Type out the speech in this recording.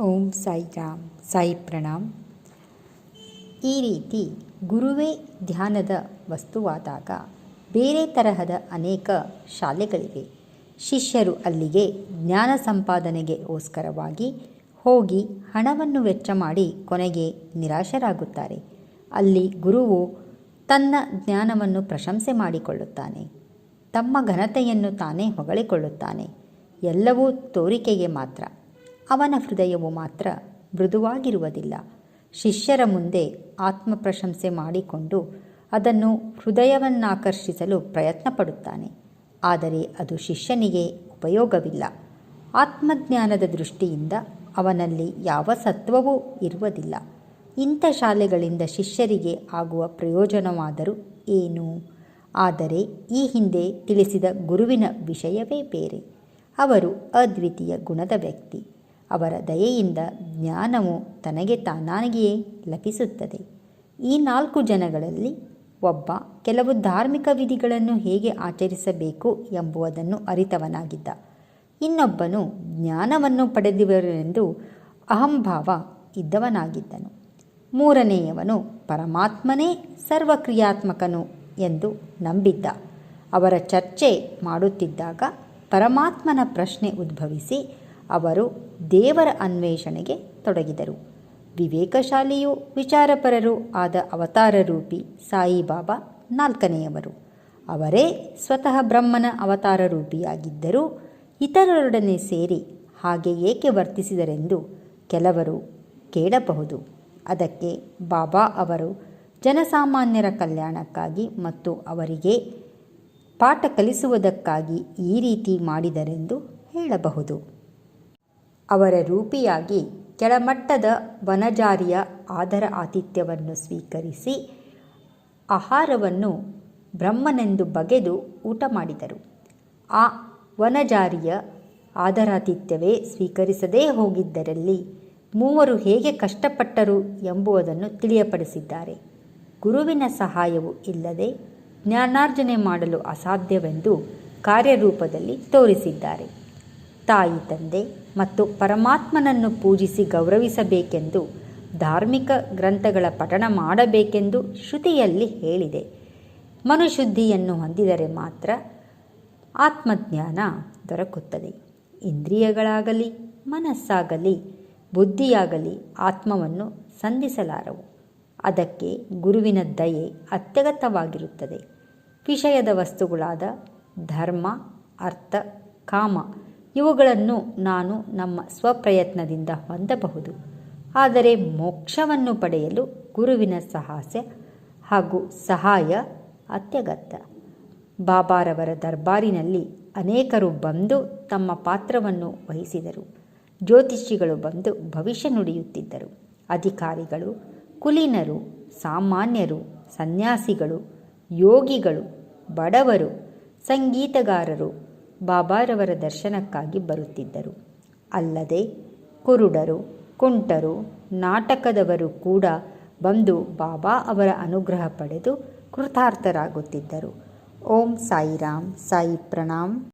ಓಂ ಸಾಯಿ ರಾಮ್, ಸಾಯಿ ಪ್ರಣಾಮ್. ಈ ರೀತಿ ಗುರುವೇ ಧ್ಯಾನದ ವಸ್ತುವಾದಾಗ ಬೇರೆ ತರಹದ ಅನೇಕ ಶಾಲೆಗಳಿವೆ. ಶಿಷ್ಯರು ಅಲ್ಲಿಗೆ ಜ್ಞಾನ ಸಂಪಾದನೆಗೆ ಓಸ್ಕರವಾಗಿ ಹೋಗಿ ಹಣವನ್ನು ವೆಚ್ಚ ಮಾಡಿ ಕೊನೆಗೆ ನಿರಾಶರಾಗುತ್ತಾರೆ. ಅಲ್ಲಿ ಗುರುವು ತನ್ನ ಜ್ಞಾನವನ್ನು ಪ್ರಶಂಸೆ ಮಾಡಿಕೊಳ್ಳುತ್ತಾನೆ. ತಮ್ಮ ಘನತೆಯನ್ನು ತಾನೇ ಹೊಗಳಿಕೊಳ್ಳುತ್ತಾನೆ. ಎಲ್ಲವೂ ತೋರಿಕೆಗೆ ಮಾತ್ರ. ಅವನ ಹೃದಯವು ಮಾತ್ರ ಮೃದುವಾಗಿರುವುದಿಲ್ಲ. ಶಿಷ್ಯರ ಮುಂದೆ ಆತ್ಮ ಪ್ರಶಂಸೆ ಮಾಡಿಕೊಂಡು ಅದನ್ನು ಹೃದಯವನ್ನಾಕರ್ಷಿಸಲು ಪ್ರಯತ್ನ ಪಡುತ್ತಾನೆ ಆದರೆ ಅದು ಶಿಷ್ಯನಿಗೆ ಉಪಯೋಗವಿಲ್ಲ. ಆತ್ಮಜ್ಞಾನದ ದೃಷ್ಟಿಯಿಂದ ಅವನಲ್ಲಿ ಯಾವ ಸತ್ವವೂ ಇರುವುದಿಲ್ಲ. ಇಂಥ ಶಾಲೆಗಳಿಂದ ಶಿಷ್ಯರಿಗೆ ಆಗುವ ಪ್ರಯೋಜನವಾದರೂ ಏನು? ಆದರೆ ಈ ಹಿಂದೆ ತಿಳಿಸಿದ ಗುರುವಿನ ವಿಷಯವೇ ಬೇರೆ. ಅವರು ಅದ್ವಿತೀಯ ಗುಣದ ವ್ಯಕ್ತಿ. ಅವರ ದಯೆಯಿಂದ ಜ್ಞಾನವು ತನಗೆ ತಾನಾಗಿಯೇ ಲಭಿಸುತ್ತದೆ. ಈ ನಾಲ್ಕು ಜನಗಳಲ್ಲಿ ಒಬ್ಬ ಕೆಲವು ಧಾರ್ಮಿಕ ವಿಧಿಗಳನ್ನು ಹೇಗೆ ಆಚರಿಸಬೇಕು ಎಂಬುದನ್ನು ಅರಿತವನಾಗಿದ್ದ. ಇನ್ನೊಬ್ಬನು ಜ್ಞಾನವನ್ನು ಪಡೆದಿವರೆಂದು ಅಹಂಭಾವ ಇದ್ದವನಾಗಿದ್ದನು. ಮೂರನೆಯವನು ಪರಮಾತ್ಮನೇ ಸರ್ವಕ್ರಿಯಾತ್ಮಕನು ಎಂದು ನಂಬಿದ್ದ. ಅವರ ಚರ್ಚೆ ಮಾಡುತ್ತಿದ್ದಾಗ ಪರಮಾತ್ಮನ ಪ್ರಶ್ನೆ ಉದ್ಭವಿಸಿ ಅವರು ದೇವರ ಅನ್ವೇಷಣೆಗೆ ತೊಡಗಿದರು. ವಿವೇಕಶಾಲಿಯು ವಿಚಾರಪರರು ಆದ ಅವತಾರ ರೂಪಿ ಸಾಯಿಬಾಬಾ ನಾಲ್ಕನೆಯವರು. ಅವರೇ ಸ್ವತಃ ಬ್ರಹ್ಮನ ಅವತಾರ ರೂಪಿಯಾಗಿದ್ದರೂ ಇತರರೊಡನೆ ಸೇರಿ ಹಾಗೆ ಏಕೆ ವರ್ತಿಸಿದರೆಂದು ಕೆಲವರು ಕೇಳಬಹುದು. ಅದಕ್ಕೆ ಬಾಬಾ ಅವರು ಜನಸಾಮಾನ್ಯರ ಕಲ್ಯಾಣಕ್ಕಾಗಿ ಮತ್ತು ಅವರಿಗೆ ಪಾಠ ಕಲಿಸುವುದಕ್ಕಾಗಿ ಈ ರೀತಿ ಮಾಡಿದರೆಂದು ಹೇಳಬಹುದು. ಅವರ ರೂಪಿಯಾಗಿ ಕೆಳಮಟ್ಟದ ವನಜಾರಿಯ ಆದರ ಆತಿಥ್ಯವನ್ನು ಸ್ವೀಕರಿಸಿ ಆಹಾರವನ್ನು ಬ್ರಹ್ಮನೆಂದು ಬಗೆದು ಊಟ ಮಾಡಿದರು. ಆ ವನಜಾರಿಯ ಆದರಾತಿಥ್ಯವೇ ಸ್ವೀಕರಿಸದೇ ಹೋಗಿದ್ದರಲ್ಲಿ ಮೂವರು ಹೇಗೆ ಕಷ್ಟಪಟ್ಟರು ಎಂಬುದನ್ನು ತಿಳಿಯಪಡಿಸಿದ್ದಾರೆ. ಗುರುವಿನ ಸಹಾಯವು ಇಲ್ಲದೆ ಜ್ಞಾನಾರ್ಜನೆ ಮಾಡಲು ಅಸಾಧ್ಯವೆಂದು ಕಾರ್ಯರೂಪದಲ್ಲಿ ತೋರಿಸಿದ್ದಾರೆ. ತಾಯಿ ತಂದೆ ಮತ್ತು ಪರಮಾತ್ಮನನ್ನು ಪೂಜಿಸಿ ಗೌರವಿಸಬೇಕೆಂದು ಧಾರ್ಮಿಕ ಗ್ರಂಥಗಳ ಪಠಣ ಮಾಡಬೇಕೆಂದು ಶ್ರುತಿಯಲ್ಲಿ ಹೇಳಿದೆ. ಮನುಶುದ್ಧಿಯನ್ನು ಹೊಂದಿದರೆ ಮಾತ್ರ ಆತ್ಮಜ್ಞಾನ ದೊರಕುತ್ತದೆ. ಇಂದ್ರಿಯಗಳಾಗಲಿ, ಮನಸ್ಸಾಗಲಿ, ಬುದ್ಧಿಯಾಗಲಿ ಆತ್ಮವನ್ನು ಸಂಧಿಸಲಾರವು. ಅದಕ್ಕೆ ಗುರುವಿನ ದಯೆ ಅತ್ಯಗತ್ಯವಾಗಿರುತ್ತದೆ. ವಿಷಯದ ವಸ್ತುಗಳಾದ ಧರ್ಮ, ಅರ್ಥ, ಕಾಮ ಇವುಗಳನ್ನು ನಾನು ನಮ್ಮ ಸ್ವಪ್ರಯತ್ನದಿಂದ ಹೊಂದಬಹುದು. ಆದರೆ ಮೋಕ್ಷವನ್ನು ಪಡೆಯಲು ಗುರುವಿನ ಸಾಹಸ ಹಾಗೂ ಸಹಾಯ ಅತ್ಯಗತ್ಯ. ಬಾಬಾರವರ ದರ್ಬಾರಿನಲ್ಲಿ ಅನೇಕರು ಬಂದು ತಮ್ಮ ಪಾತ್ರವನ್ನು ವಹಿಸಿದರು. ಜ್ಯೋತಿಷಿಗಳು ಬಂದು ಭವಿಷ್ಯ ನುಡಿಯುತ್ತಿದ್ದರು. ಅಧಿಕಾರಿಗಳು, ಕುಲೀನರು, ಸಾಮಾನ್ಯರು, ಸನ್ಯಾಸಿಗಳು, ಯೋಗಿಗಳು, ಬಡವರು, ಸಂಗೀತಗಾರರು ಬಾಬಾರವರ ದರ್ಶನಕ್ಕಾಗಿ ಬರುತ್ತಿದ್ದರು. ಅಲ್ಲದೆ ಕುರುಡರು, ಕುಂಟರು, ನಾಟಕದವರು ಕೂಡ ಬಂದು ಬಾಬಾ ಅವರ ಅನುಗ್ರಹ ಪಡೆದು ಕೃತಾರ್ಥರಾಗುತ್ತಿದ್ದರು. ಓಂ ಸಾಯಿರಾಮ್ ಸಾಯಿ ಪ್ರಣಾಮ್.